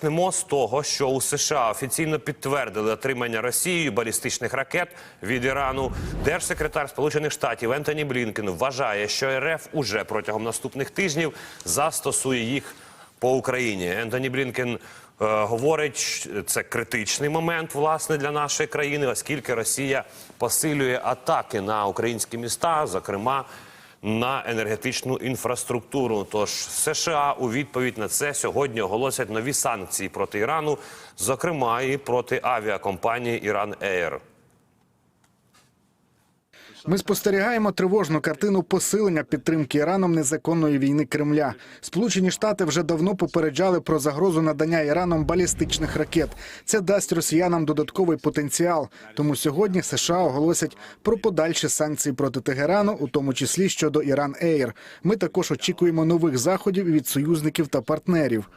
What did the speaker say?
почнемо з того, що у США офіційно підтвердили отримання Росією балістичних ракет від Ірану. Держсекретар Сполучених Штатів Ентоні Блінкен вважає, що РФ уже протягом наступних тижнів застосує їх по Україні. Ентоні Блінкен е, говорить, що це критичний момент власне для нашої країни, оскільки Росія посилює атаки на українські міста, зокрема на енергетичну інфраструктуру. Тож США у відповідь на це сьогодні оголосять нові санкції проти Ірану, зокрема і проти авіакомпанії Іран Ейр. Ми спостерігаємо тривожну картину посилення підтримки Іраном незаконної війни Кремля. Сполучені Штати вже давно попереджали про загрозу надання Іраном балістичних ракет. Це дасть росіянам додатковий потенціал. Тому сьогодні США оголосять про подальші санкції проти Тегерану, у тому числі щодо Іран Ейр. Ми також очікуємо нових заходів від союзників та партнерів.